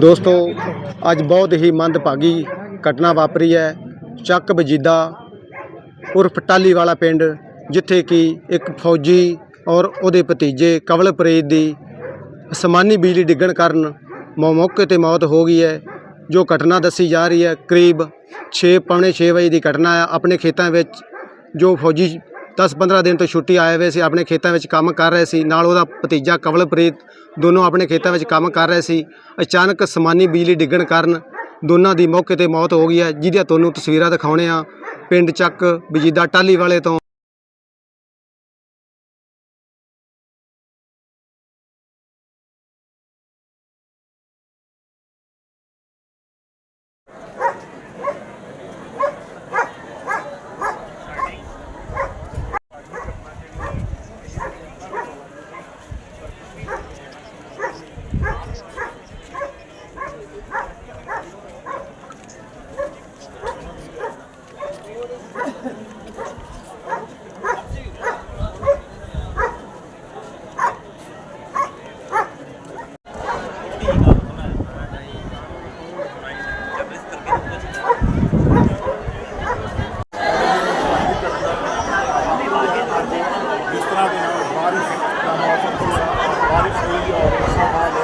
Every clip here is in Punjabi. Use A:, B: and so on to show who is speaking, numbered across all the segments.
A: ਦੋਸਤੋ, ਅੱਜ ਬਹੁਤ ਹੀ ਮੰਦਭਾਗੀ ਘਟਨਾ ਵਾਪਰੀ ਹੈ। ਚੱਕ ਬਜੀਦਾ ਉਰਫ ਟਾਲੀ ਵਾਲਾ ਪਿੰਡ, ਜਿੱਥੇ ਕਿ ਇੱਕ ਫੌਜੀ ਔਰ ਉਹਦੇ ਭਤੀਜੇ ਕਵਲਪ੍ਰੀਤ ਦੀ ਅਸਮਾਨੀ ਬਿਜਲੀ ਡਿੱਗਣ ਕਾਰਨ ਮੌਕੇ ਤੇ ਮੌਤ ਹੋ ਗਈ ਹੈ। ਜੋ ਘਟਨਾ ਦੱਸੀ ਜਾ ਰਹੀ ਹੈ, ਕਰੀਬ 6 ਪੌਣੇ 6 ਵਜੇ ਦੀ ਘਟਨਾ ਹੈ। ਆਪਣੇ ਖੇਤਾਂ ਵਿੱਚ ਜੋ ਫੌਜੀ 10-15 ਦਿਨ ਤੋਂ ਛੁੱਟੀ ਆਏ ਹੋਏ ਸੀ, ਆਪਣੇ ਖੇਤਾਂ ਵਿੱਚ ਕੰਮ ਕਰ ਰਹੇ ਸੀ। ਨਾਲ ਉਹਦਾ ਭਤੀਜਾ ਕਵਲਪ੍ਰੀਤ, ਦੋਨੋਂ ਆਪਣੇ ਖੇਤਾਂ ਵਿੱਚ ਕੰਮ ਕਰ ਰਹੇ ਸੀ। ਅਚਾਨਕ ਸਮਾਨੀ ਬਿਜਲੀ ਡਿੱਗਣ ਕਾਰਨ ਦੋਨਾਂ ਦੀ ਮੌਕੇ ਤੇ ਮੌਤ ਹੋ ਗਈ ਹੈ, ਜਿਹਦੀਆਂ ਤੁਹਾਨੂੰ ਤਸਵੀਰਾਂ ਦਿਖਾਉਣੇ ਆ ਪਿੰਡ ਚੱਕ ਬਜੀਦਾ ਟਾਲੀ ਵਾਲੇ ਤੋਂ।
B: ਤਰ੍ਹਾਂ ਦੇ ਨਾਲ ਬਾਰਿਸ਼ ਦਾ ਮੌਸਮ ਸੀ ਬਾਰਿਸ਼ ਹੋਈ ਔਰ ਉਸ ਤੋਂ ਬਾਅਦ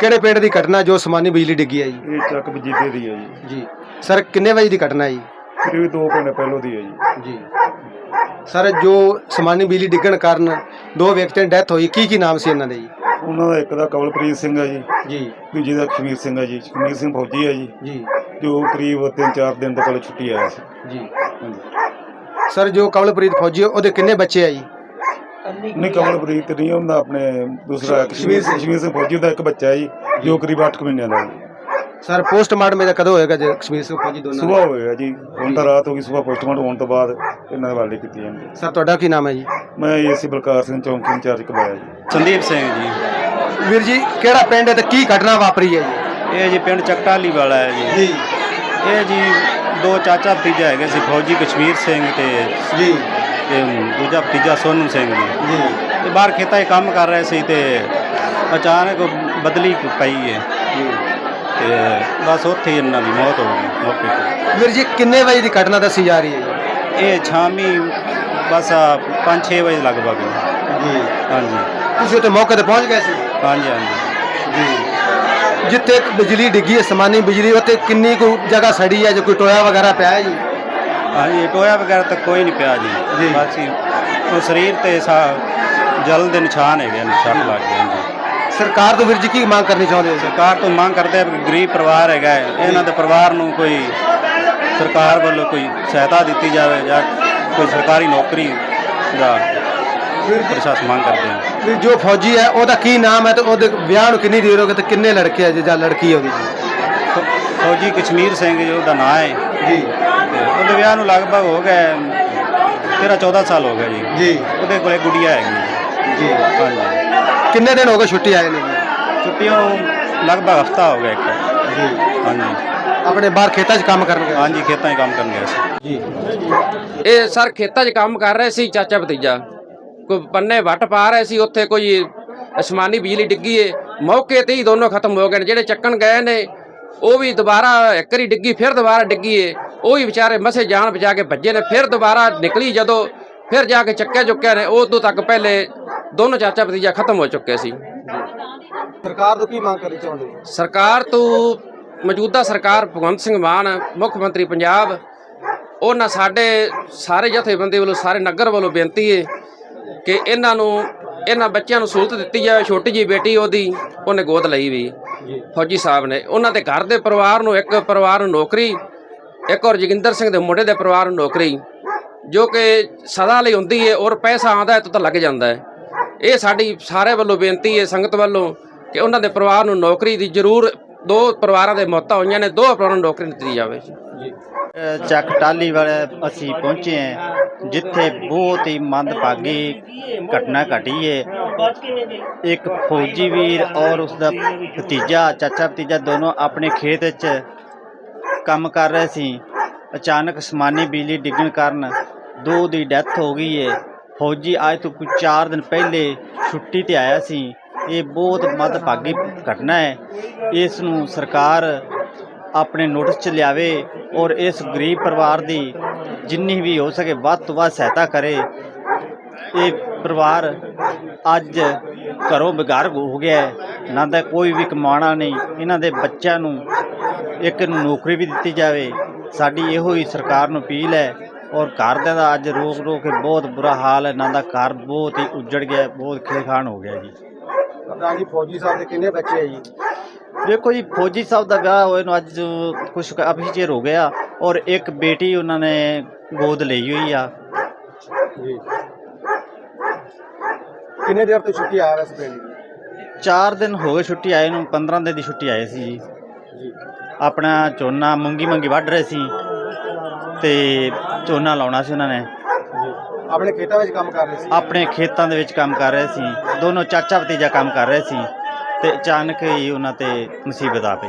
A: ਕਿਹੜੇ ਪਿੰਡ ਦੀ ਘਟਨਾ ਜੋ ਅਸਮਾਨੀ ਬਿਜਲੀ ਡਿੱਗੀ ਹੈ ਜੀ?
B: ਇਹ ਚੱਕ ਬਜੀਦੇ ਦੀ ਹੈ ਜੀ।
A: ਜੀ। ਸਰ ਕਿੰਨੇ ਵਜੇ ਦੀ ਘਟਨਾ ਹੈ ਜੀ?
B: ਕਰੀਬ 2 ਘੰਟੇ ਪਹਿਲੋਂ ਦੀ ਹੈ ਜੀ।
A: ਜੀ। ਸਰ ਜੋ ਅਸਮਾਨੀ ਬਿਜਲੀ ਡਿੱਗਣ ਕਾਰਨ ਦੋ ਵਿਅਕਤੀਆਂ ਦੀ ਡੈਥ ਹੋਈ ਕੀ ਕੀ ਨਾਮ ਸੀ ਇਹਨਾਂ ਦੇ ਜੀ?
B: ਉਹਨਾਂ ਦਾ ਇੱਕ ਦਾ ਕਵਲਪ੍ਰੀਤ ਸਿੰਘ ਹੈ ਜੀ
A: ਜੀ।
B: ਦੂਜੇ ਦਾ ਕਸ਼ਮੀਰ ਸਿੰਘ ਹੈ ਜੀ ਕਸ਼ਮੀਰ ਸਿੰਘ ਫੌਜੀ ਹੈ ਜੀ
A: ਜੀ।
B: ਜੋ ਕਰੀਬ 3-4 ਦਿਨ ਤੋਂ ਪਹਿਲਾਂ ਛੁੱਟੀ ਆਇਆ ਸੀ।
A: ਜੀ।
B: ਹਾਂਜੀ।
A: ਸਰ ਜੋ ਕਵਲਪ੍ਰੀਤ ਫੌਜੀ ਹੈ, ਉਹਦੇ ਕਿੰਨੇ ਬੱਚੇ ਆ ਜੀ?
B: ਨਹੀਂ ਕਵਲਪ੍ਰੀਤ ਨਹੀਂ ਹੁੰਦਾ ਆਪਣੇ ਦੂਸਰਾ ਕਸ਼ਮੀਰ ਕਸ਼ਮੀਰ ਸਿੰਘ ਫੌਜੀ ਦਾ ਇੱਕ ਬੱਚਾ ਹੈ ਜੀ ਜੋ ਕਰੀਬ 8 ਮਹੀਨਿਆਂ ਦਾ ਹੈ।
A: ਸਰ ਪੋਸਟਮਾਰਟਮ ਇਹਦਾ ਕਦੋਂ ਹੋਏਗਾ ਜੇ ਕਸ਼ਮੀਰ ਸਿੰਘ ਫੌਜੀ ਦੋਨਾਂ ਦਾ?
B: ਸਵੇਰ ਹੋਏਗਾ ਜੀ। ਹੁਣ ਤਾਂ ਰਾਤ ਹੋ ਗਈ ਸਵੇਰ ਪੋਸਟਮਾਰਟਮ ਹੋਣ ਤੋਂ ਬਾਅਦ ਇਹਨਾਂ ਦੇ ਵਾਲੇ ਕੀਤੀ ਜਾਂਦੀ
A: ਸਰ ਤੁਹਾਡਾ ਕੀ ਨਾਮ ਹੈ ਜੀ?
B: ਮੈਂ ਏਸੀ ਬਲਕਾਰ ਸਿੰਘ ਚੌਂਕੀ ਇੰਚਾਰਜ ਕਬਾਇਆ ਜੀ।
C: ਸੰਦੀਪ ਸਿੰਘ ਜੀ।
A: ਵੀਰ ਜੀ ਕਿਹੜਾ ਪਿੰਡ ਹੈ ਤੇ ਕੀ ਘਟਨਾ ਵਾਪਰੀ ਹੈ ਜੀ?
C: ਇਹ ਜੀ ਪਿੰਡ ਚੱਕਟਾਲੀ ਵਾਲਾ ਹੈ ਜੀ।
A: ਜੀ।
C: ਇਹ ਜੀ ਦੋ ਚਾਚਾ ਭਤੀਜਾ ਹੈਗੇ ਸੀ ਫੌਜੀ ਕਸ਼ਮੀਰ ਸਿੰਘ ਤੇ
A: ਜੀ।
C: ਤੇ ਦੂਜਾ ਭਤੀਜਾ ਸੋਨੂ ਸਿੰਘ ਜੀ।
A: ਜੀ।
C: ਇਹ ਬਾਹਰ ਖੇਤਾਂ 'ਚ ਕੰਮ ਕਰ ਰਹੇ ਸੀ ਤੇ ਅਚਾਨਕ ਬਦਲੀ ਪਈ ਹੈ। ਤੇ ਬਸ ਉੱਥੇ ਹੀ ਇਹਨਾਂ ਦੀ ਮੌਤ ਹੋ ਗਈ ਮੌਕੇ ਤੇ।
A: ਵੀਰ ਜੀ ਕਿੰਨੇ ਵਜੇ ਦੀ ਘਟਨਾ ਦੱਸੀ ਜਾ ਰਹੀ ਹੈ
C: ਇਹ ਸ਼ਾਮੀ ਬਸ 5-6 ਵਜੇ ਲਗਭਗ।
A: ਜੀ।
C: ਹਾਂਜੀ।
A: ਤੁਸੀਂ ਉੱਥੇ ਮੌਕੇ ਤੇ ਪਹੁੰਚ ਗਏ ਸੀ?
C: ਹਾਂਜੀ ਹਾਂਜੀ।
A: ਜੀ। ਜਿੱਥੇ ਬਿਜਲੀ ਡਿੱਗੀ ਅਸਮਾਨੀ ਬਿਜਲੀ ਉੱਥੇ ਕਿੰਨੀ ਕੁ ਜਗ੍ਹਾ ਸੜੀ ਹੈ ਜੋ ਕੋਈ ਟੋਇਆ ਵਗੈਰਾ ਪਿਆ ਹੈ ਜੀ?
C: ਹਾਂਜੀ ਟੋਇਆ ਵਗੈਰਾ ਤਾਂ ਕੋਈ ਨਹੀਂ ਪਿਆ ਜੀ।
A: ਜੀ।
C: ਬਸ ਹੀ ਉਹ ਸਰੀਰ ਤੇ ਸਾ ਜਲ ਦੇ ਨਿਸ਼ਾਨ ਹੈਗੇ ਨੇ ਸੱਟ ਲੱਗ ਗਏ। ਜੀ
A: ਸਰਕਾਰ ਤੋਂ ਵੀਰ ਜੀ ਕੀ ਮੰਗ ਕਰਨੀ ਚਾਹੁੰਦੇ ਹੋ
C: ਸਰਕਾਰ ਤੋਂ ਮੰਗ ਕਰਦੇ ਆ ਵੀ ਗਰੀਬ ਪਰਿਵਾਰ ਹੈਗਾ ਹੈ, ਇਹਨਾਂ ਦੇ ਪਰਿਵਾਰ ਨੂੰ ਕੋਈ ਸਰਕਾਰ ਵੱਲੋਂ ਕੋਈ ਸਹਾਇਤਾ ਦਿੱਤੀ ਜਾਵੇ ਜਾਂ ਕੋਈ ਸਰਕਾਰੀ ਨੌਕਰੀ ਦਾ ਪ੍ਰਸ਼ਾਸਨ ਮੰਗ ਕਰਦੇ ਆ।
A: ਵੀ ਜੋ ਫੌਜੀ ਹੈ ਉਹਦਾ ਕੀ ਨਾਮ ਹੈ ਤੇ ਉਹਦੇ ਵਿਆਹ ਨੂੰ ਕਿੰਨੀ ਦੇਰ ਹੋ ਗਈ ਤੇ ਕਿੰਨੇ ਲੜਕੇ ਆ ਜੀ ਜਾਂ ਲੜਕੀ ਹੈ ਉਹਦੀ? ਜੀ
C: ਫ- ਫੌਜੀ ਕਸ਼ਮੀਰ ਸਿੰਘ ਜੀ ਉਹਦਾ ਨਾਂ ਹੈ।
A: ਜੀ।
C: ਤੇ ਉਹਦੇ ਵਿਆਹ ਨੂੰ ਲਗਭਗ ਹੋ ਗਏ 13 14 ਸਾਲ ਹੋ ਗਏ ਜੀ।
A: ਜੀ।
C: ਉਹਦੇ ਕੋਲੇ ਗੁੜੀਆ ਹੈਗੀ।
A: ਜੀ।
C: ਹਾਂਜੀ।
A: ਕਿੰਨੇ ਦਿਨ ਹੋ ਗਏ ਛੁੱਟੀ ਆਏ ਨੇ? ਜੀ
C: ਛੁੱਟੀਆਂ ਲਗਭਗ ਹਫਤਾ ਹੋ ਗਿਆ ਇੱਕ।
A: ਜੀ।
C: ਹਾਂਜੀ।
A: ਆਪਣੇ ਬਾਹਰ ਖੇਤਾਂ 'ਚ ਕੰਮ ਕਰਨ ਗਏ?
C: ਹਾਂਜੀ ਖੇਤਾਂ 'ਚ ਕੰਮ ਕਰਨ ਗਿਆ ਸੀ।
A: ਜੀ।
D: ਇਹ ਸਰ ਖੇਤਾਂ 'ਚ ਕੰਮ ਕਰ ਰਹੇ ਸੀ ਚਾਚਾ ਭਤੀਜਾ। ਕੋਈ ਪੰਨੇ ਵੱਟ ਪਾ ਰਹੇ ਸੀ ਉੱਥੇ ਕੋਈ ਅਸਮਾਨੀ ਬਿਜਲੀ ਡਿੱਗੀ ਏ। ਮੌਕੇ ਤੇ ਹੀ ਦੋਨੋਂ ਖਤਮ ਹੋ ਗਏ ਨੇ। ਜਿਹੜੇ ਚੱਕਣ ਗਏ ਨੇ ਉਹ ਵੀ ਦੁਬਾਰਾ ਇੱਕ ਵਾਰੀ ਡਿੱਗੀ ਫਿਰ ਦੁਬਾਰਾ ਡਿੱਗੀ ਏ। ਉਹ ਵੀ ਵਿਚਾਰੇ ਮਸੇ ਜਾਨ ਬਚਾ ਕੇ ਭੱਜੇ ਨੇ ਫਿਰ ਦੁਬਾਰਾ ਨਿਕਲੀ ਜਦੋਂ ਫਿਰ ਜਾ ਕੇ ਚੱਕਿਆ ਚੁੱਕਿਆ ਨੇ। ਉਦੋਂ ਤੱਕ ਪਹਿਲੇ ਦੋਨੋਂ ਚਾਚਾ ਭਤੀਜਾ ਖਤਮ ਹੋ ਚੁੱਕੇ ਸੀ।
A: ਸਰਕਾਰ ਤੋਂ ਕੀ ਮੰਗ ਕਰਨੀ ਚਾਹੁੰਦੇ ਹੋ?
D: ਸਰਕਾਰ ਤੋਂ ਮੌਜੂਦਾ ਸਰਕਾਰ ਭਗਵੰਤ ਸਿੰਘ ਮਾਨ ਮੁੱਖ ਮੰਤਰੀ ਪੰਜਾਬ ਉਹਨਾਂ ਸਾਡੇ ਸਾਰੇ ਜਥੇਬੰਦੀ ਵੱਲੋਂ ਸਾਰੇ ਨਗਰ ਵੱਲੋਂ ਬੇਨਤੀ ਹੈ ਕਿ ਇਹਨਾਂ ਨੂੰ ਇਹਨਾਂ ਬੱਚਿਆਂ ਨੂੰ ਸਹੂਲਤ ਦਿੱਤੀ ਜਾਵੇ ਛੋਟੀ ਜੀ ਬੇਟੀ ਉਹਦੀ ਉਹਨੇ ਗੋਦ ਲਈ ਵੀ। ਫੌਜੀ ਸਾਹਿਬ ਨੇ ਉਹਨਾਂ ਦੇ ਘਰ ਦੇ ਪਰਿਵਾਰ ਨੂੰ ਇੱਕ ਪਰਿਵਾਰ ਨੂੰ ਨੌਕਰੀ ਇੱਕ ਔਰ ਜੋਗਿੰਦਰ ਸਿੰਘ ਦੇ ਮੁੰਡੇ ਦੇ ਪਰਿਵਾਰ ਨੂੰ ਨੌਕਰੀ ਜੋ ਕਿ ਸਦਾ ਲਈ ਹੁੰਦੀ ਹੈ ਔਰ ਪੈਸਾ ਆਉਂਦਾ ਹੈ ਤਾਂ ਤਾਂ ਲੱਗ ਜਾਂਦਾ ਹੈ। ਇਹ ਸਾਡੀ ਸਾਰੇ ਵੱਲੋਂ ਬੇਨਤੀ ਹੈ ਸੰਗਤ ਵੱਲੋਂ ਕਿ ਉਹਨਾਂ ਦੇ ਪਰਿਵਾਰ ਨੂੰ ਨੌਕਰੀ ਦੀ ਜ਼ਰੂਰ ਦੋ ਪਰਿਵਾਰਾਂ ਦੇ ਮੌਤਾਂ ਹੋਈਆਂ ਨੇ, ਦੋ ਪਰਿਵਾਰਾਂ ਨੂੰ ਨੌਕਰੀ ਦਿੱਤੀ ਜਾਵੇ।
E: ਚੱਕ ਟਾਲੀ ਵਾਲੇ ਅਸੀਂ ਪਹੁੰਚੇ ਹਾਂ, ਜਿੱਥੇ ਬਹੁਤ ਹੀ ਮੰਦਭਾਗੀ ਘਟਨਾ ਘਟੀ ਹੈ। ਇੱਕ ਫੌਜੀ ਵੀਰ ਔਰ ਉਸ ਦਾ ਭਤੀਜਾ, ਚਾਚਾ ਭਤੀਜਾ ਦੋਨੋਂ ਆਪਣੇ ਖੇਤ ਵਿੱਚ ਕੰਮ ਕਰ ਰਹੇ ਸੀ। ਅਚਾਨਕ ਸਮਾਨੀ ਬਿਜਲੀ ਡਿੱਗਣ ਕਾਰਨ ਦੋ ਦੀ ਡੈਥ ਹੋ ਗਈ ਹੈ। ਫੌਜੀ ਅੱਜ ਤੋਂ ਕੁਝ 4 ਦਿਨ ਪਹਿਲੇ ਛੁੱਟੀ ਤੇ ਆਇਆ ਸੀ। ਇਹ ਬਹੁਤ ਮੰਦਭਾਗੀ ਘਟਨਾ ਹੈ। ਇਸ ਨੂੰ ਸਰਕਾਰ ਆਪਣੇ ਨੋਟਿਸ 'ਚ ਲਿਆਵੇ ਔਰ ਇਸ ਗਰੀਬ ਪਰਿਵਾਰ ਦੀ ਜਿੰਨੀ ਵੀ ਹੋ ਸਕੇ ਵੱਧ ਤੋਂ ਵੱਧ ਸਹਾਇਤਾ ਕਰੇ। ਇਹ ਪਰਿਵਾਰ ਅੱਜ ਘਰੋਂ ਬੇਘਰ ਹੋ ਗਿਆ ਹੈ। ਨਾ ਤਾਂ ਕੋਈ ਵੀ ਕਮਾਉਣਾ ਨਹੀਂ, ਇਹਨਾਂ ਦੇ ਬੱਚਿਆਂ ਨੂੰ ਇੱਕ ਨੌਕਰੀ ਵੀ ਦਿੱਤੀ ਜਾਵੇ। ਸਾਡੀ ਇਹੋ ਹੀ ਸਰਕਾਰ ਨੂੰ ਅਪੀਲ ਹੈ ਔਰ ਘਰ ਦੇ ਦਾ ਅੱਜ ਰੋਕ ਰੋਕ ਕੇ ਬਹੁਤ ਬੁਰਾ ਹਾਲ ਹੈ ਇਹਨਾਂ ਦਾ ਘਰ ਬਹੁਤ ਹੀ ਉੱਜੜ ਗਿਆ ਬਹੁਤ ਖੇਖਾਨ ਹੋ ਗਿਆ ਜੀ।
A: ਪ੍ਰਧਾਨ ਜੀ ਫੌਜੀ ਸਾਹਿਬ ਦੇ ਕਿੰਨੇ ਬੱਚੇ ਆ ਜੀ?
E: ਦੇਖੋ ਜੀ ਫੌਜੀ ਸਾਹਿਬ ਦਾ ਵਿਆਹ ਹੋਏ ਨੂੰ ਅੱਜ ਕੁਝ ਕਾਫੀ ਚਿਰ ਹੋ ਗਿਆ ਔਰ ਇੱਕ ਬੇਟੀ ਉਹਨਾਂ ਨੇ ਗੋਦ ਲਈ ਹੋਈ ਆ।
A: ਜੀ। ਕਿੰਨੇ ਦੇਰ ਤੋਂ ਛੁੱਟੀ ਆ ਇਸ ਪਿੰਡ
E: ਚਾਰ ਦਿਨ ਹੋ ਗਏ ਛੁੱਟੀ ਆਏ ਨੂੰ 15 ਦਿਨ ਦੀ ਛੁੱਟੀ ਆਏ ਸੀ ਜੀ।
A: ਜੀ।
E: ਆਪਣਾ ਝੋਨਾ ਮੂੰਗੀ ਮੰਗੀ ਵੱਢ ਰਹੇ ਸੀ। ਤੇ ਝੋਨਾ ਲਾਉਣਾ ਸੀ ਉਹਨਾਂ ਨੇ।
A: ਆਪਣੇ ਖੇਤਾਂ ਵਿੱਚ ਕੰਮ ਕਰ ਰਹੇ ਸੀ?
E: ਆਪਣੇ ਖੇਤਾਂ ਦੇ ਵਿੱਚ ਕੰਮ ਕਰ ਰਹੇ ਸੀ। ਦੋਨੋਂ ਚਾਚਾ ਭਤੀਜਾ ਕੰਮ ਕਰ ਰਹੇ ਸੀ ਤੇ ਅਚਾਨਕ ਹੀ ਉਹਨਾਂ ਤੇ ਮੁਸੀਬਤ ਆ ਪਈ।